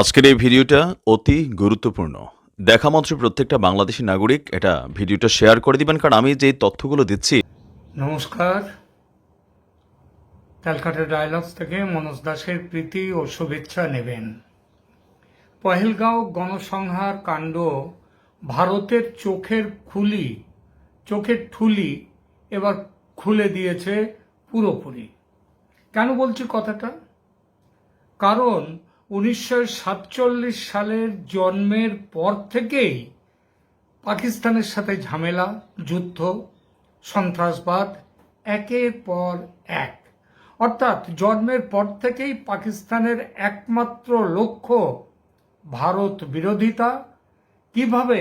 আজকের এই ভিডিওটা অতি গুরুত্বপূর্ণ। দেখা মাত্র প্রত্যেকটা বাংলাদেশি নাগরিক এটা ভিডিওটা শেয়ার করে দিবেন, কারণ আমি যে তথ্যগুলো দিচ্ছি। নমস্কার। ক্যালকাটা ডায়ালগস থেকে মনোজ দাসের প্রীতি ও শুভেচ্ছা নেবেন। পহেলগাঁও গণসংহার কাণ্ড ভারতের চোখের খুলি, চোখের ঠুলি এবার খুলে দিয়েছে পুরোপুরি। কেন বলছি কথাটা? কারণ উনিশশো সাতচল্লিশ সালের জন্মের পর থেকেই পাকিস্তানের সাথে ঝামেলা, যুদ্ধ, সন্ত্রাসবাদ, একের পর এক। অর্থাৎ জন্মের পর থেকেই পাকিস্তানের একমাত্র লক্ষ্য ভারত বিরোধিতা, কীভাবে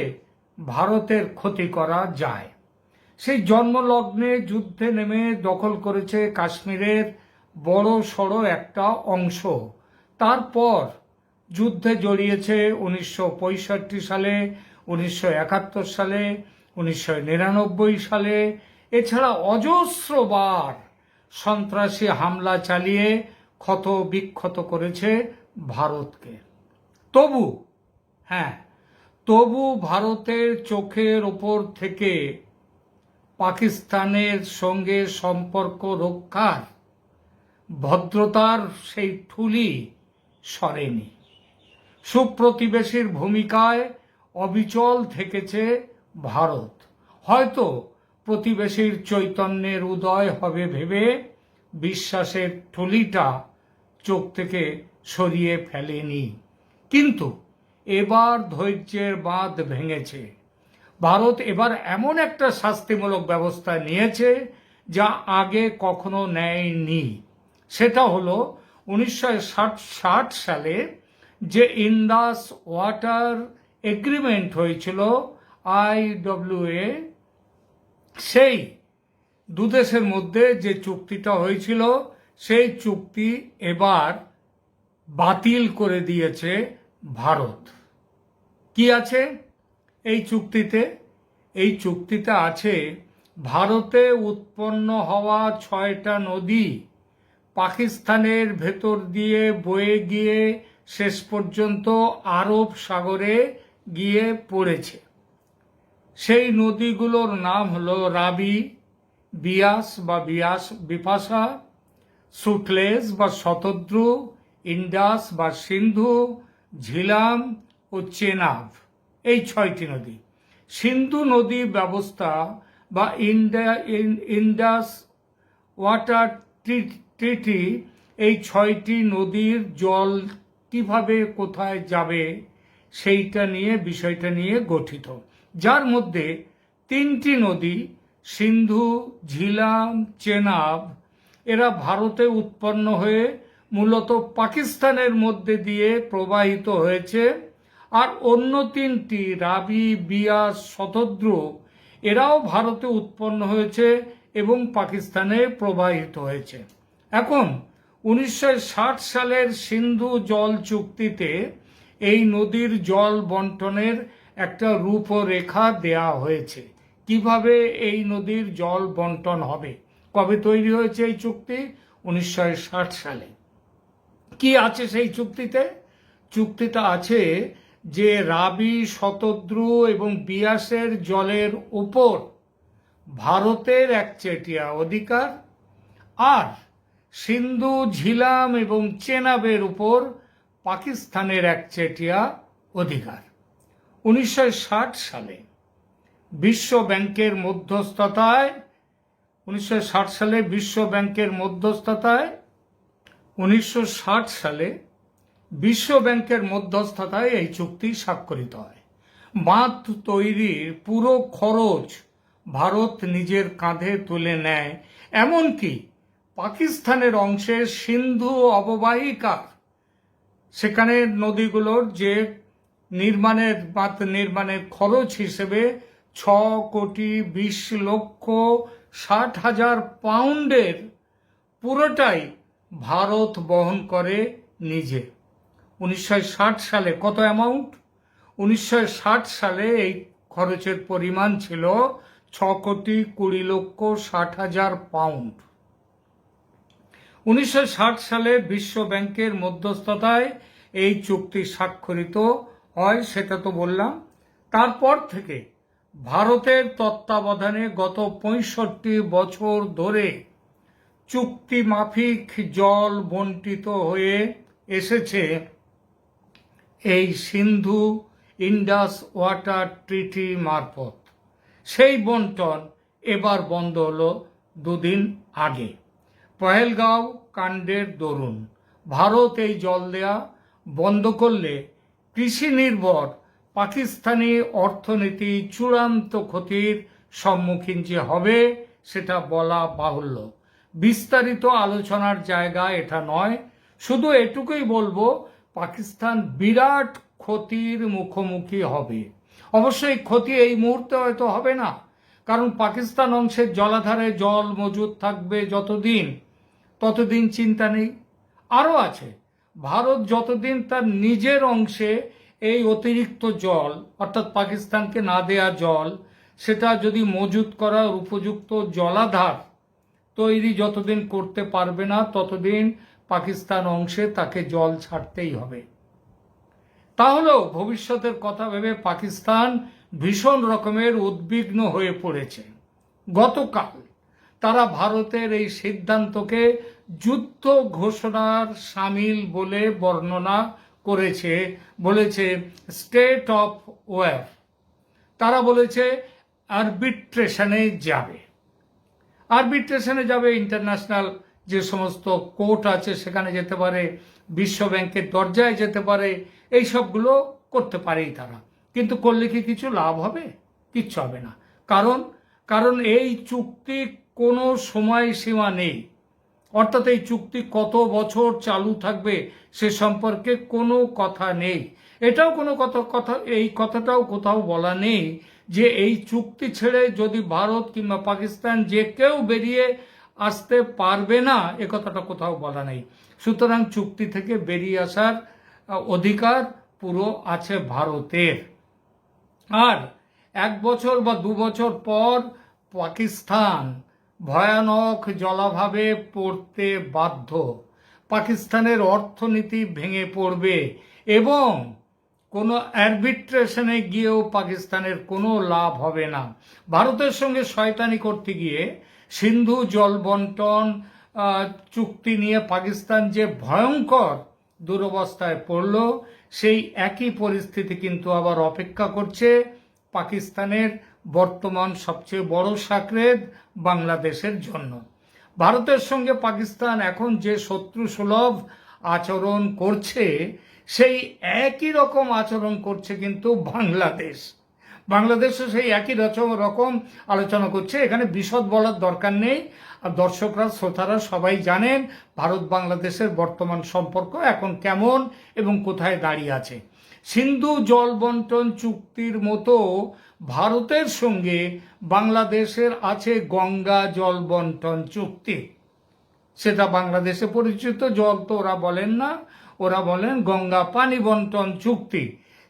ভারতের ক্ষতি করা যায়। সেই জন্মলগ্নে যুদ্ধে নেমে দখল করেছে কাশ্মীরের বড় সড়ো একটা অংশ। তারপর যুদ্ধে জড়িয়েছে উনিশশো পঁয়ষট্টি সালে, উনিশশো একাত্তর সালে, উনিশশো নিরানব্বই সালে। এছাড়া অজস্রবার সন্ত্রাসী হামলা চালিয়ে ক্ষত বিক্ষত করেছে ভারতকে। তবু হ্যাঁ তবু ভারতের চোখের ওপর থেকে পাকিস্তানের সঙ্গে সম্পর্ক রক্ষার, ভদ্রতার সেই ঠুলি সরেনি। সুপ্রতিবেশীর ভূমিকায় অবিচল থেকেছে ভারত। হয়তো প্রতিবেশীর চৈতন্যের উদয় হবে ভেবে বিশ্বাসের ঠুলিটা চোখ থেকে সরিয়ে ফেলেনি। কিন্তু এবার ধৈর্যের বাঁধ ভেঙেছে। ভারত এবার এমন একটা শাস্তিমূলক ব্যবস্থা নিয়েছে যা আগে কখনো নেয়নি। সেটা হলো উনিশশো ষাট সালে যে ইন্দাস ওয়াটার এগ্রিমেন্ট হয়েছিল আইডব্লিউএ সেই দুদেশের মধ্যে যে চুক্তিটা হয়েছিল, সেই চুক্তি এবার বাতিল করে দিয়েছে ভারত। কি আছে এই চুক্তিতে? এই চুক্তিতে আছে ভারতে উৎপন্ন হওয়া ছয়টা নদী পাকিস্তানের ভেতর দিয়ে বয়ে গিয়ে শেষ পর্যন্ত আরব সাগরে গিয়ে পড়েছে। সেই নদীগুলোর নাম হলো রাবি, বিয়াস বা বিয়াস বিপাশা সুটলেজ বা শতদ্রু, ইন্ডাস বা সিন্ধু, ঝিলাম ও চেনাব। এই ছয়টি নদী। সিন্ধু নদী ব্যবস্থা বা ইন্ডা ইন- ইন্ডাস ওয়াটার ট্রি- এই ছয়টি নদীর জল কীভাবে কোথায় যাবে, সেইটা নিয়ে, বিষয়টা নিয়ে গঠিত। যার মধ্যে তিনটি নদী, সিন্ধু, ঝিলাম, চেনাব, এরা ভারতে উৎপন্ন হয়ে মূলত পাকিস্তানের মধ্যে দিয়ে প্রবাহিত হয়েছে। আর অন্য তিনটি, রাবি, বিয়াস শতদ্রু এরাও ভারতে উৎপন্ন হয়েছে এবং পাকিস্তানে প্রবাহিত হয়েছে। এখন উনিশশো ষাট সালের সিন্ধু জল চুক্তিতে এই নদীর জল বন্টনের একটা রূপরেখা দেয়া হয়েছে। কীভাবে এই নদীর জল বন্টন হবে? কবে তৈরি হয়েছে এই চুক্তি? উনিশশো ষাট সালে। কি আছে সেই চুক্তিতে? চুক্তিটা আছে যে রাবি, শতদ্রু এবং বিয়াসের জলের উপর ভারতের একচেটিয়া অধিকার আর সিন্ধু, ঝিলাম এবং চেনাবের উপর পাকিস্তানের একচেটিয়া অধিকার। উনিশশো ষাট সালে বিশ্ব ব্যাংকের মধ্যস্থতায়, উনিশশো ষাট সালে বিশ্ব ব্যাংকের মধ্যস্থতায়, উনিশশো ষাট সালে বিশ্ব ব্যাংকের মধ্যস্থতায় এই চুক্তি স্বাক্ষরিত হয়। বাঁধ তৈরির পুরো খরচ ভারত নিজের কাঁধে তুলে নেয়, এমনকি পাকিস্তানের অংশে সিন্ধু অববাহিকার সেখানে নদীগুলোর যে নির্মাণের বাঁধ নির্মাণের খরচ হিসেবে ছ কোটি বিশ লক্ষ ষাট হাজার পাউন্ডের পুরোটাই ভারত বহন করে নিজে। উনিশশো ষাট সালে কত অ্যামাউন্ট উনিশশো ষাট সালে এই খরচের পরিমাণ ছিল ছ কোটি কুড়ি লক্ষ ষাট হাজার পাউন্ড। উনিশশো ষাট সালে বিশ্ব ব্যাংকের মধ্যস্থতায় এই চুক্তি স্বাক্ষরিত হয়, সেটা তো বললাম। তারপর থেকে ভারতের তত্ত্বাবধানে গত পঁয়ষট্টি বছর ধরে চুক্তি মাফিক জল বন্টিত হয়ে এসেছে এই সিন্ধু ইন্ডাস ওয়াটার ট্রিটি মারফত। সেই বন্টন এবার বন্ধ হলো দুদিন আগে। পহেলগাঁও কাণ্ডের দরুন। ভারত এই জল দেয়া বন্ধ করলে কৃষি নির্ভর পাকিস্তানি অর্থনীতি চূড়ান্ত ক্ষতির সম্মুখীন যে হবে সেটা বলা বাহুল্য। বিস্তারিত আলোচনার জায়গা এটা নয়। শুধু এটুকুই বলব, পাকিস্তান বিরাট ক্ষতির মুখোমুখি হবে। অবশ্যই ক্ষতি এই মুহূর্তে হয়তো হবে না, কারণ পাকিস্তান অংশের জলাধারে জল মজুদ থাকবে যতদিন ততদিন চিন্তা নেই। আরও আছে, ভারত যতদিন তার নিজের অংশে এই অতিরিক্ত জল, অর্থাৎ পাকিস্তানকে না দেয়া জল, সেটা যদি মজুত করার উপযুক্ত জলাধার তৈরি যতদিন করতে পারবে না, ততদিন পাকিস্তান অংশে তাকে জল ছাড়তেই হবে। তাহলেও ভবিষ্যতের কথা ভেবে পাকিস্তান ভীষণ রকমের উদ্বিগ্ন হয়ে পড়েছে। গতকাল তারা ভারতের এই সিদ্ধান্তকে যুদ্ধ ঘোষণার সামিল বলে বর্ণনা করেছে, বলেছে স্টেট অফ ওয়ার। তারা বলেছে আরবিট্রেশনে যাবে। আরবিট্রেশনে যাবে ইন্টারন্যাশনাল যে সমস্ত কোর্ট আছে, সেখানে যেতে পারে বিশ্ব ব্যাংকের দরজায় যেতে পারে, এই সবগুলো করতে পারেই তারা। কিন্তু করলে কি কিছু লাভ হবে? কিচ্ছু হবে না। কারণ কারণ এই চুক্তি কোনো সময়সীমা নেই। অর্থাৎ এই চুক্তি কত বছর চালু থাকবে সে সম্পর্কে কোনো কথা নেই। এটাও কোনো কথা কথা, এই কথাটাও কোথাও বলা নেই যে এই চুক্তি ছেড়ে যদি ভারত কিংবা পাকিস্তান যে কেউ বেরিয়ে আসতে পারবে না, এ কথাটা কোথাও বলা নেই। সুতরাং চুক্তি থেকে বেরিয়ে আসার অধিকার পুরো আছে ভারতের। আর এক বছর বা দু বছর পর পাকিস্তান ভয়ানক জলাভাবে পড়তে বাধ্য। পাকিস্তানের অর্থনীতি ভেঙে পড়বে এবং কোনো অ্যারবিট্রেশনে গিয়েও পাকিস্তানের কোনো লাভ হবে না। ভারতের সঙ্গে শয়তানি করতে গিয়ে সিন্ধু জল বন্টন চুক্তি নিয়ে পাকিস্তান যে ভয়ঙ্কর দুরবস্থায় পড়ল, সেই একই পরিস্থিতি কিন্তু আবার অপেক্ষা করছে পাকিস্তানের বর্তমান সবচেয়ে বড় সাকরেদ বাংলাদেশের জন্য। ভারতের সঙ্গে পাকিস্তান এখন যে শত্রু সুলভ আচরণ করছে, সেই একই রকম আচরণ করছে কিন্তু বাংলাদেশ। বাংলাদেশও সেই একই রকম আলোচনা করছে। এখানে বিশদ বলার দরকার নেই। আর দর্শকরা, শ্রোতারা সবাই জানেন ভারত বাংলাদেশের বর্তমান সম্পর্ক এখন কেমন এবং কোথায় দাঁড়িয়ে আছে। সিন্ধু জল বন্টন চুক্তির মতো ভারতের সঙ্গে বাংলাদেশের আছে গঙ্গা জল বন্টন চুক্তি। সেটা বাংলাদেশে পরিচিত, জল তো ওরা বলেন না, ওরা বলেন গঙ্গা পানি বন্টন চুক্তি।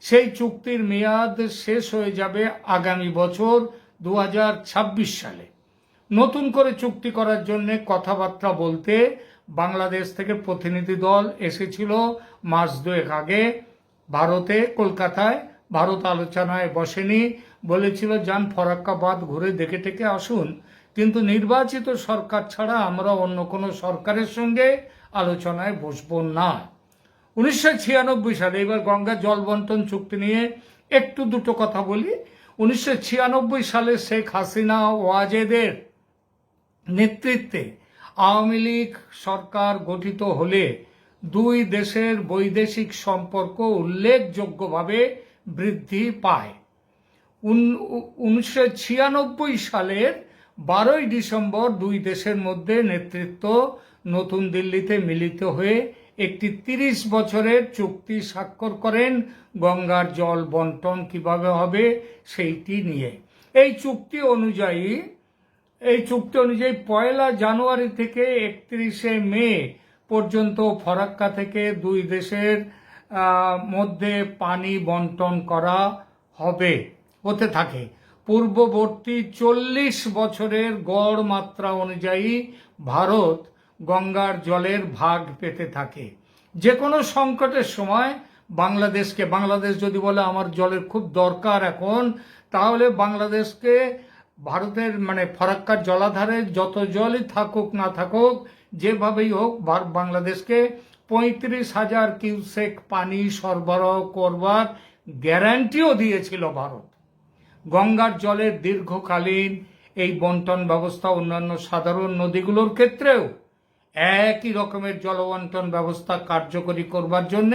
সেই চুক্তির মেয়াদ শেষ হয়ে যাবে আগামী বছর দু হাজার ছাব্বিশ সালে। নতুন করে চুক্তি করার জন্য কথাবার্তা বলতে বাংলাদেশ থেকে প্রতিনিধি দল এসেছিল মাস দুয়েক আগে। ভারতে, কলকাতায়, ভারত আলোচনায় বসেনি, বলেছিল, যান ফরাক্কাবাদ ঘুরে দেখে টেকে আসুন। কিন্তু নির্বাচিত সরকার ছাড়া আমরা অন্য কোনো সরকারের সঙ্গে আলোচনায় বসবো না। উনিশশো ছিয়ানব্বই সালে এবার গঙ্গা জল বন্টন চুক্তি নিয়ে একটু দুটো কথা বলি। উনিশশো ছিয়ানব্বই সালে শেখ হাসিনা ওয়াজেদের নেতৃত্বে আওয়ামী লীগ সরকার গঠিত হলে দুই দেশের বৈদেশিক সম্পর্ক উল্লেখযোগ্যভাবে বৃদ্ধি পায়। উনিশশো ছিয়ানব্বই সালের বারোই ডিসেম্বর দুই দেশের মধ্যে নেতৃত্ব নতুন দিল্লিতে মিলিত হয়ে একটি তিরিশ বছরের চুক্তি স্বাক্ষর করেন। গঙ্গার জল বন্টন কীভাবে হবে সেইটি নিয়ে। এই চুক্তি অনুযায়ী, এই চুক্তি অনুযায়ী পয়লা জানুয়ারি থেকে একত্রিশে মে পর্যন্ত ফরাক্কা থেকে দুই দেশের মধ্যে পানি বন্টন করা হবে, হতে থাকে। পূর্ববর্তী চল্লিশ বছরের গড় মাত্রা অনুযায়ী ভারত গঙ্গার জলের ভাগ পেতে থাকে। যে কোনো সংকটের সময় বাংলাদেশকে, বাংলাদেশ যদি বলে আমার জলের খুব দরকার এখন, তাহলে বাংলাদেশকে ভারতের মানে ফরাক্কার জলাধারে যত জলই থাকুক না থাকুক যেভাবেই হোক বাংলাদেশকে পঁয়ত্রিশ হাজার কিউসেক পানি সরবরাহ করবার গ্যারান্টিও দিয়েছিল ভারত। গঙ্গার জলের দীর্ঘকালীন এই বন্টন ব্যবস্থা অন্যান্য সাধারণ নদীগুলোর ক্ষেত্রেও একই রকমের জলবন্টন ব্যবস্থা কার্যকরী করবার জন্য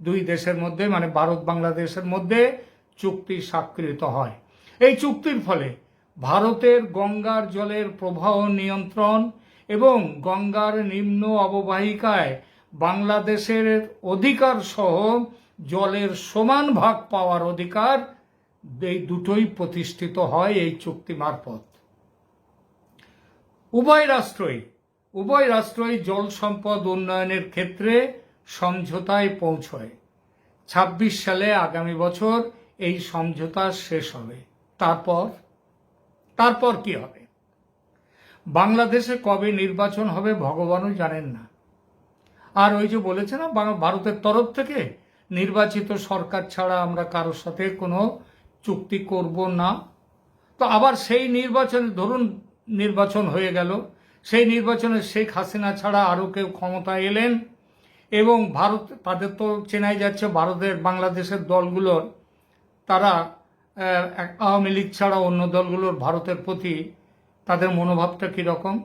দুই দেশের মধ্যে মানে ভারত বাংলাদেশের মধ্যে চুক্তি স্বাক্ষরিত হয়। এই চুক্তির ফলে ভারতের গঙ্গার জলের প্রবাহ নিয়ন্ত্রণ এবং গঙ্গার নিম্ন অববাহিকায় বাংলাদেশের অধিকার সহ জলের সমান ভাগ পাওয়ার অধিকার এই দুটোই প্রতিষ্ঠিত হয় এই চুক্তি মারফত। উভয় রাষ্ট্রই উভয় রাষ্ট্রই জল সম্পদ উন্নয়নের ক্ষেত্রে সমঝোতায় পৌঁছয়। ছাব্বিশ সালে আগামী বছর এই সমঝোতা শেষ হবে। তারপর? তারপর কি হবে? বাংলাদেশে কবে নির্বাচন হবে ভগবানও জানেন না। আর ওই যে বলেছে না ভারতের তরফ থেকে, নির্বাচিত সরকার ছাড়া আমরা কারোর সাথে কোনো চুক্তি করব না। তো আবার সেই নির্বাচন, ধরুন নির্বাচন হয়ে গেল, সেই নির্বাচনে শেখ হাসিনা ছাড়া আরও কেউ ক্ষমতায় এলেন এবং ভারত, তাদের তো চেনাই যাচ্ছে ভারতের, বাংলাদেশের দলগুলোর, তারা আওয়ামী লীগ ছাড়া অন্য দলগুলোর, ভারতের প্রতি তাদের মনোভাবটা কীরকম?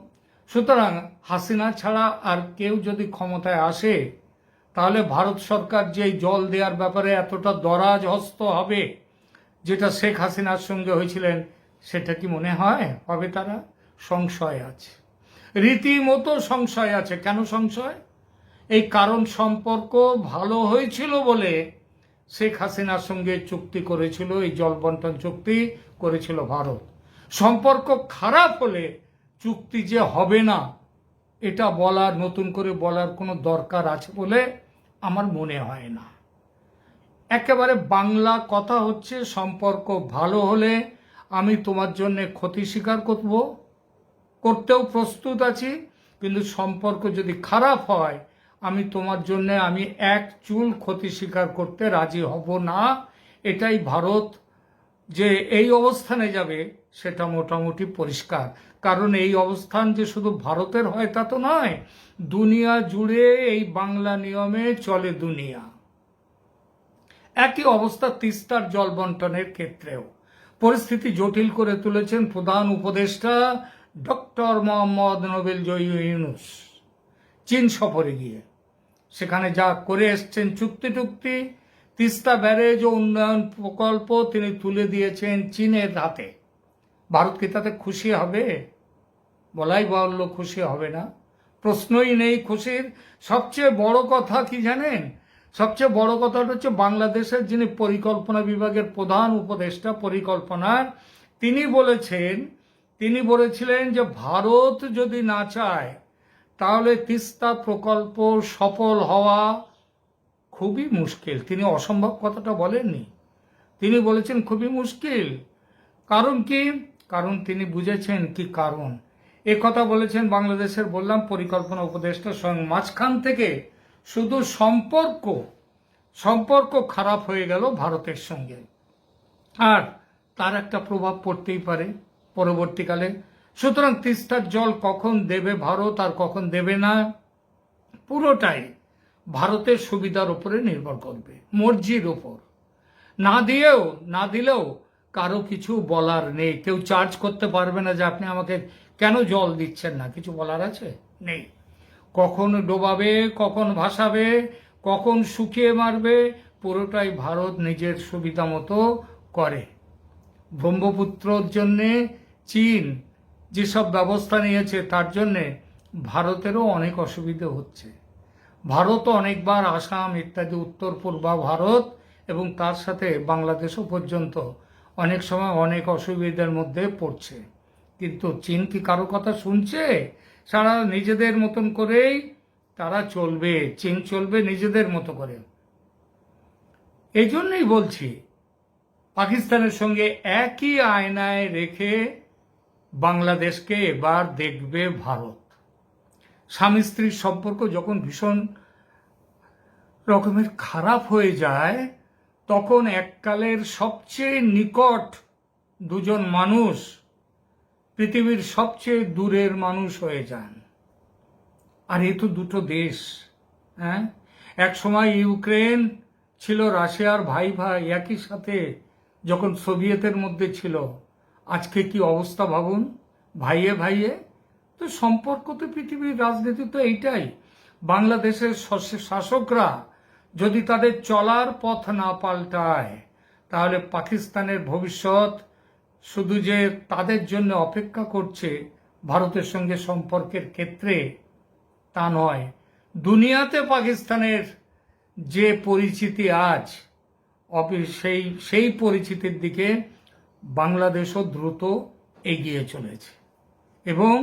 সুতরাং হাসিনা ছাড়া আর কেউ যদি ক্ষমতায় আসে, তাহলে ভারত সরকার যে জল দেওয়ার ব্যাপারে এতটা দরাজ হস্ত হবে, যেটা শেখ হাসিনার সঙ্গে হয়েছিলেন, সেটা কি মনে হয়? হবে তারা? সংশয় আছে। রীতিমতো সংশয় আছে। কেন সংশয়? এই কারণ সম্পর্ক ভালো হয়েছিল বলে শেখ হাসিনার সঙ্গে চুক্তি করেছিল, এই জল বন্টন চুক্তি করেছিল ভারত। সম্পর্ক খারাপ হলে চুক্তি যে হবে না, এটা বলার, নতুন করে বলার কোনো দরকার আছে বলে আমার মনে হয় না। একেবারে বাংলা কথা হচ্ছে, সম্পর্ক ভালো হলে আমি তোমার জন্য ক্ষতি স্বীকার করব, করতেও প্রস্তুত আছি, কিন্তু সম্পর্ক যদি খারাপ হয়, আমি তোমার জন্য আমি এক চুল ক্ষতি স্বীকার করতে রাজি হব না। এটাই ভারত যে এই অবস্থানে যাবে, সেটা মোটামুটি পরিষ্কার। কারণ এই অবস্থান যে শুধু ভারতের হয় তা তো নয়, দুনিয়া জুড়ে এই বাংলা নিয়মে চলে দুনিয়া। একই অবস্থা তিস্তার জল বন্টনের ক্ষেত্রেও। পরিস্থিতি জটিল করে তুলেছেন প্রধান উপদেষ্টা ডক্টর মোহাম্মদ নোবেল জয়ী ইউনুস। চীন সফরে গিয়ে। সেখানে যা করে এসছেন চুক্তি টুক্তি তিস্তা ব্যারেজ ও উন্নয়ন প্রকল্প তিনি তুলে দিয়েছেন চীনের হাতে। ভারত কি তাতে খুশি হবে? বলাই বাহুল্য খুশি হবে না। প্রশ্নই নেই খুশির। সবচেয়ে বড় কথা কি জানেন? সবচেয়ে বড় কথাটা হচ্ছে বাংলাদেশের যিনি পরিকল্পনা বিভাগের প্রধান উপদেষ্টা পরিকল্পনার, তিনি বলেছেন, তিনি বলেছিলেন যে ভারত যদি না চায়, তাহলে তিস্তা প্রকল্প সফল হওয়া খুবই মুশকিল। তিনি অসম্ভব কথাটা বলেননি। তিনি বলেছেন, খুবই মুশকিল। কারণ কি? কারণ তিনি বুঝেছেন কি কারণ। এ কথা বলেছেন বাংলাদেশের বললাম পরিকল্পনা উপদেষ্টা স্বয়ং মাঝখান থেকে। শুধু সম্পর্ক সম্পর্ক খারাপ হয়ে গেল ভারতের সঙ্গে। আর তার একটা প্রভাব পড়তেই পারে পরবর্তীকালে। সুতরাং তিস্তার জল কখন দেবে ভারত আর কখন দেবে না? পুরোটাই ভারতের সুবিধার উপরে নির্ভর করবে, মর্জির ওপর না দিয়েও, না দিলেও কারও কিছু বলার নেই। কেউ চার্জ করতে পারবে না যে আপনি আমাকে কেন জল দিচ্ছেন না, কিছু বলার আছে? নেই। কখন ডোবাবে, কখন ভাসাবে, কখন শুকিয়ে মারবে, পুরোটাই ভারত নিজের সুবিধা মতো করে। ব্রহ্মপুত্রর জন্যে, চীন যেসব ব্যবস্থা নিয়েছে, তার জন্যে ভারতেরও অনেক অসুবিধে হচ্ছে। ভারতও অনেকবার আসাম ইত্যাদি উত্তর, পূর্বা ভারত এবং তার সাথে বাংলাদেশও পর্যন্ত অনেক সময় অনেক অসুবিধার মধ্যে পড়ছে। কিন্তু চীন কি কারও কথা শুনছে? সারা নিজেদের মতন করেই তারা চলবে, চীন চলবে নিজেদের মতো করে। এই জন্যই বলছি, পাকিস্তানের সঙ্গে একই আয়নায় রেখে বাংলাদেশকে এবার দেখবে ভারত। স্বামী স্ত্রীর সম্পর্ক যখন ভীষণ রকমের খারাপ হয়ে যায়, তখন এককালের সবচেয়ে নিকট দুজন মানুষ পৃথিবীর সবচেয়ে দূরের মানুষ হয়ে যান। আর এ তো দুটো দেশ হ্যাঁ? এক সময় ইউক্রেন ছিল রাশিয়ার ভাই ভাই একই সাথে যখন সোভিয়েতের মধ্যে ছিল। আজকে কি অবস্থা ভাবুন? ভাইয়ে ভাইয়ে তো সম্পর্ক তো পৃথিবীর রাজনীতি তো এইটাই। বাংলাদেশের শাসকরা যদি তাদের চলার পথ না পাল্টায়, তাহলে পাকিস্তানের ভবিষ্যৎ শুধু যে তাদের জন্য অপেক্ষা করছে ভারতের সঙ্গে সম্পর্কের ক্ষেত্রে তা নয়, দুনিয়াতে পাকিস্তানের যে পরিচিতি আজ সেই সেই পরিচিতির দিকে বাংলাদেশও দ্রুত এগিয়ে চলেছে। এবং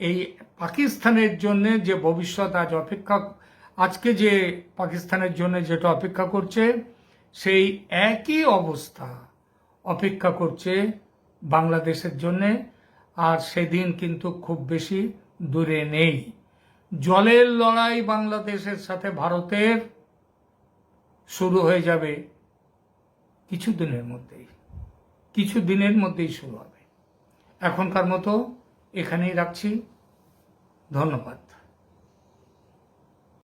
এই পাকিস্তানের জন্য যে ভবিষ্যৎ আজ অপেক্ষা, আজকে যে পাকিস্তানের জন্য যেটা অপেক্ষা করছে, সেই একই অবস্থা অপেক্ষা করছে বাংলাদেশের জন্যে, আর সেদিন কিন্তু খুব বেশি দূরে নেই। জলের লড়াই বাংলাদেশের সাথে ভারতের শুরু হয়ে যাবে কিছু দিনের মধ্যেই কিছু দিনের মধ্যেই শুরু হবে। এখনকার মতো এখানেই রাখছি। ধন্যবাদ।